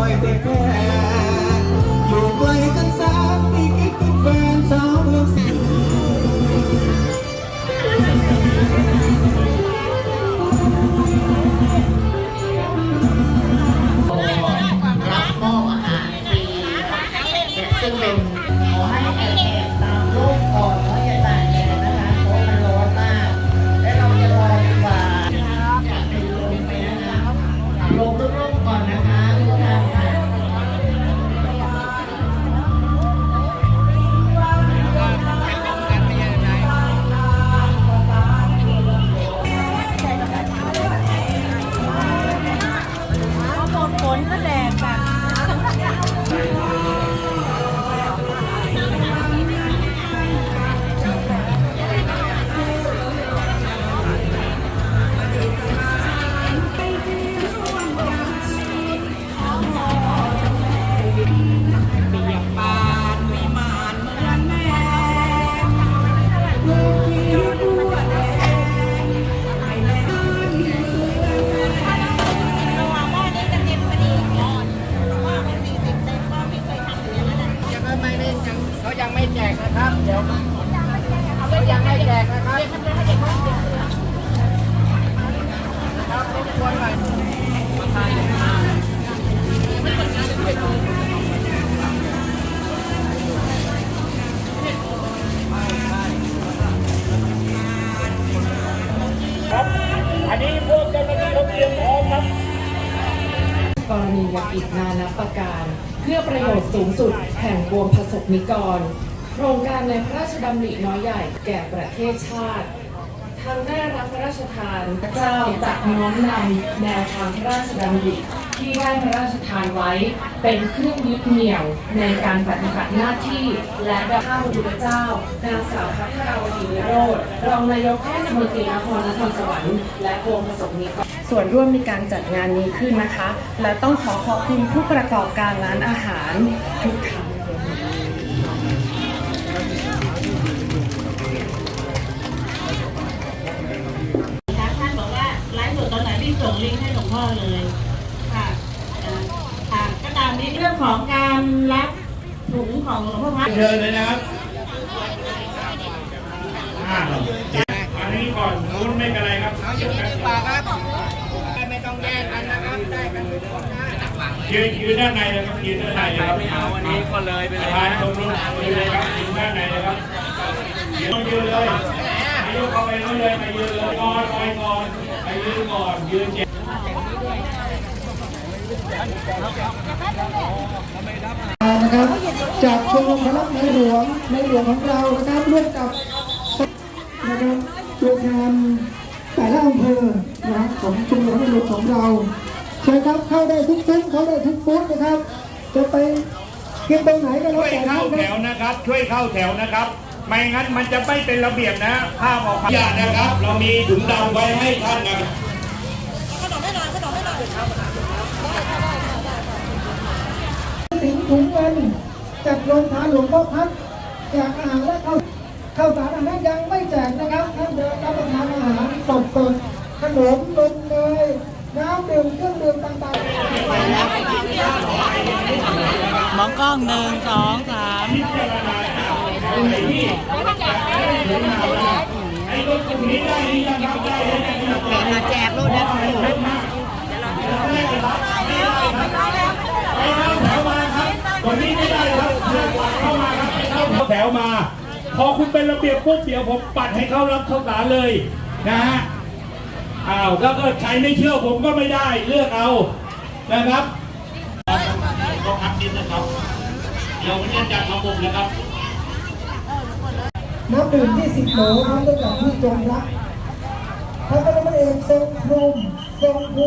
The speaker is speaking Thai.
อยแต่แค่อยู่ไกลกันสามปีคิดเป็นแฟนสาวเมืองสิงห์รับมอบอาหารฟรีซึ่งเป็นขอให้แอบๆตามรูปก่อน ฝนก็แดดแบบ ยังไม่แจกนะครับ เดี๋ยวเขายังไม่แจกนะครับครับรบกวนหน่อยครับ อันนี้พวกเจ้าหน้าที่เขาเตรียมพร้อมครับกรณียกิจนานาประการ พื่อประโยชน์สูงสุดแห่งปวงประสบนิกร โครงการในพระราชดำริน้อยใหญ่แก่ประเทศชาติทางได้รับพระราชทานเจ้าจะน้อมนำแนวทางพระราชดำริที่ได้พระราชทานไว้ เป็นเครื่องยึดเหนี่ยวในการปฏิบัติหน้าที่ และดข้าพระพุทธเจ้านางสาวพัทราวดีโรธรองนายกเทศมนตรีนครนครสวรรค์และปวงประสบนิกร ส่วนร่วมในการจัดงานนี้ขึ้นนะคะ และต้องขอขอบคุณผู้ประกอบการร้านอาหารทุกท่านท่านบอกว่าไลฟ์สดตอนไหนพี่ส่งลิงก์ให้หลวงพ่อเลยค่ะค่ะก็ตามนี้เรื่องของการรับถุงของหลวงพ่อพัดเชิญเลยนะครับ นนู้นไม่เป็นไรครับเอาอยู่กันปากครับไม่ต้องแย่งกันนะครับได้กันยืนยืนด้านในเลยครับยืนด้านในเลยครับไม่เอาวันนี้ก็เลยไปเลยตรงนู้นยืนเลยครับยืนด้านในเลยครับยืนยืนเลยอายุเข้าไปนู้นเลยไปยืนเลยก่อนไปก่อนไปยืนก่อนยืนเจ็บนะครับจากชมรมพลักในหลวงในหลวงของเรานะครับร่วมกับนะครับตัวแทนแต่ละอำเภอนะครับของชมรมพลักในหลวง ของเราเชิญครับเข้าได้ทุกซุ้มเข้าได้ทุกบูธนะครับ จะไปกินตรงไหนก็แล้วช่วยแต่เข้านะคแถรับวนะครับ ช่วยเข้าแถวนะครับ ไม่งั้นมันจะไม่เป็นระเบียบนะภาพออกมาอย่านะครับ เรามีถุงดำไว้ให้ท่านนะครับถึงถุงเงินจากโรงทานหลวงพ่อพัดแจกอาหารและข้าวข้าวสารอาหารยังไม่แจกนะครับท่านเดินรับประทานอาหารสดสดๆขนมนมเนย น้ำดื่มเครื่องดื่มต่างๆมองกล้องหนึ่งสองสามไอ้รถกลุ่มนี้ได้หรือยังครับได้หรือยังครับมาแจกรูดนะไปเข้าแถวมาครับคนนี้ไม่ได้ครับเข้ามาครับไปเข้าแถวมา พอคุณเป็นระเบียบปุ๊บเดี๋ยวผมปัดให้เขารับข้าสารเลยนะฮะ อ้าวถ้าเกิดใครไม่เชื่อผมก็ไม่ได้เลือกเอานะครับต้องอัพนิดนะครับ เดี๋ยววันนี้จัดระบบนะครับน้ำดื่มที่สิบโหลพร้อมด้วยกับที่จงรักพระบรมเอกทรงพรหมทรงภูมิ